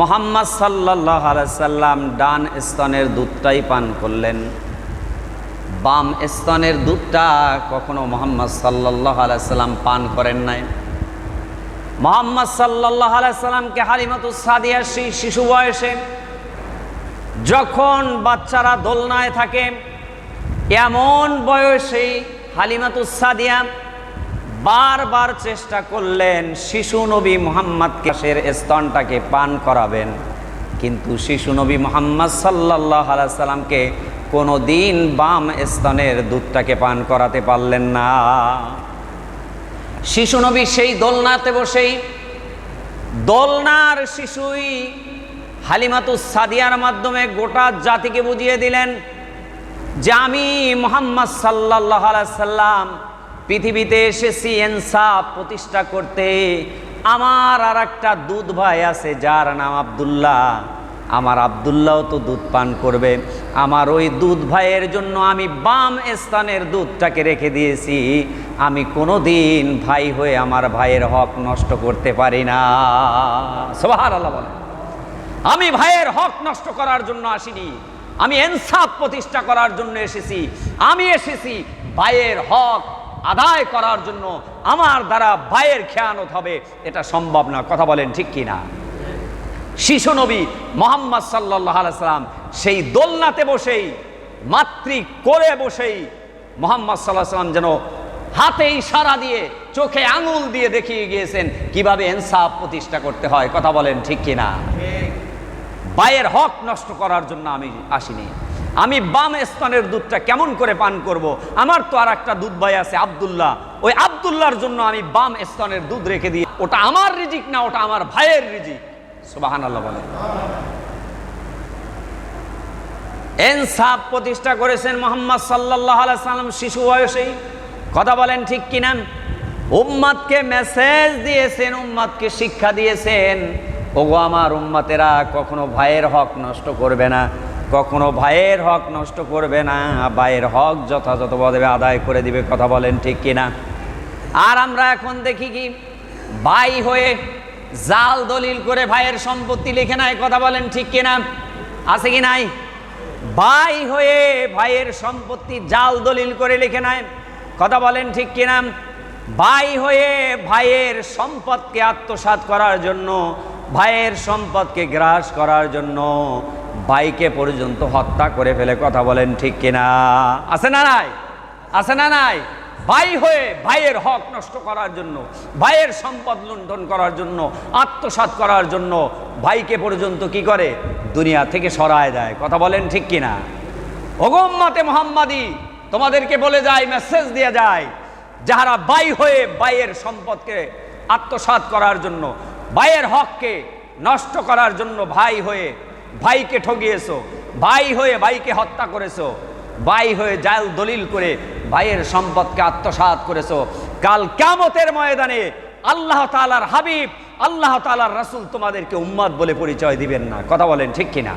মোহাম্মদ সাল্লাহ সাল্লাম ডান স্তনের দুধটাই পান করলেন। বাম স্তনের দুধটা কখনো মোহাম্মদ সাল্লাহ সাল্লাম পান করেন নাই। মোহাম্মদ সাল্লাহ সাল্লামকে হালিমাতুস সাদিয়া সেই শিশু বয়সে যখন বাচ্চারা দোলনায় থাকে, এমন বয়সেই হালিমাতুস সাদিয়া বারবার চেষ্টা করলেন শিশু নবী মোহাম্মদ কাশের স্তনটাকে পান করাবেন। কিন্তু শিশু নবী মোহাম্মদ সাল্লাহ সাল্লামকে কোনো দিন বাম স্তনের দুধটাকে পান করাতে পারলেন না। শিশু নবী সেই দোলনাতে বসেই দোলনার শিশুই হালিমাতুস সাদিয়ার মাধ্যমে গোটা জাতিকে বুঝিয়ে দিলেন যে আমি মোহাম্মদ সাল্লাহ সাল্লাম পৃথিবীতে এসেছি এনসাফ প্রতিষ্ঠা করতে আমার আর একটা দুধ ভাই আছে, যার নাম আবদুল্লাহ। আমার আবদুল্লাহ তো দুধ পান করবে। আমার ওই দুধ ভাইয়ের জন্য আমি বাম স্থানের দুধটাকে রেখে দিয়েছি। আমি কোনো দিন ভাই হয়ে আমার ভাইয়ের হক নষ্ট করতে পারি না। সোহার আল্লাহ বলে আমি ভাইয়ের হক নষ্ট করার জন্য আসিনি। আমি এনসাফ প্রতিষ্ঠা করার জন্য এসেছি। আমি এসেছি ভাইয়ের হক আদায় করার জন্য আমার দ্বারা ভাইয়ের খেয়ানত হবে এটা সম্ভব না। কথা বলেন ঠিক কি না শিশু নবী মোহাম্মদ সাল্লাহ সাল্লাম সেই দোলনাতে বসেই মাতৃ করে বসেই মোহাম্মদ সাল্লাহ সাল্লাম যেন হাতে ইশারা দিয়ে চোখে আঙুল দিয়ে দেখিয়ে গিয়েছেন কীভাবে এনসাফ প্রতিষ্ঠা করতে হয় কথা বলেন ঠিক কিনা? বায়ের হক নষ্ট করার জন্য আমি আসিনি। আমি বাম স্তনের দুধটা কেমন করে পান করব। আমার তো আর একটা দুধ ভাই আছে, আবদুল্লাহ। ওই আবদুল্লাহর জন্য আমি বাম স্তনের দুধ রেখে দিই ওটা আমার রিজিক না, ওটা আমার ভাইয়ের রিজিক। সুবাহান আল্লাহ বলে এনসাফ প্রতিষ্ঠা করেছেন মোহাম্মদ সাল্লাহ সাল্লাম, শিশু বয়সেই। কথা বলেন ঠিক কিনা? উম্মাদকে মেসেজ দিয়েছেন, উম্মাদকে শিক্ষা দিয়েছেন। ওগো আমার উম্মাতেরা কখনো ভাইয়ের হক নষ্ট করবে না। কখনো ভাইয়ের হক নষ্ট করবে না, ভাইয়ের হক যথাযথভাবে আদায় করে দিবে, কথা বলেন ঠিক কিনা? আর আমরা এখন দেখি কি? ভাই হয়ে জাল দলিল করে ভাইয়ের সম্পত্তি লিখে নাই কথা বলেন ঠিক কিনা? আছে কি নাই? ভাই হয়ে ভাইয়ের সম্পত্তি জাল দলিল করে লিখে নেয়, কথা বলেন ঠিক কিনা? ভাই হয়ে ভাইয়ের সম্পদকে আত্মসাৎ করার জন্য ভাইয়ের সম্পদকে গ্রাস করার জন্য ভাইকে পর্যন্ত হত্যা করে ফেলে, কথা বলেন ঠিক কিনা? আছে না নাই? আছে না নাই? ভাই হয়ে ভাইয়ের হক নষ্ট করার জন্য, ভাইয়ের সম্পদ লুণ্ঠন করার জন্য, আত্মসাৎ করার জন্য ভাইকে পর্যন্ত কি করে? দুনিয়া থেকে সরায় দেয়, কথা বলেন ঠিক কিনা? ওগম্মাতে মোহাম্মাদি, তোমাদেরকে বলে যায় মেসেজ দিয়ে যায় যাহারা ভাই হয়ে ভাইয়ের সম্পদকে আত্মসাৎ করার জন্য ভাইয়ের হককে নষ্ট করার জন্য ভাই হয়ে ভাইকে ঠগিয়েছো, ভাই হয়ে ভাইকে হত্যা করেছ, ভাই হয়ে জাল দলিল করে ভাইয়ের সম্পদকে আত্মসাত করেছ। কাল কামতের ময়দানে আল্লাহ তালার হাবিব, আল্লাহ তালার রাসুল তোমাদেরকে উম্মাদ বলে পরিচয় দিবেন না। কথা বলেন ঠিক কিনা?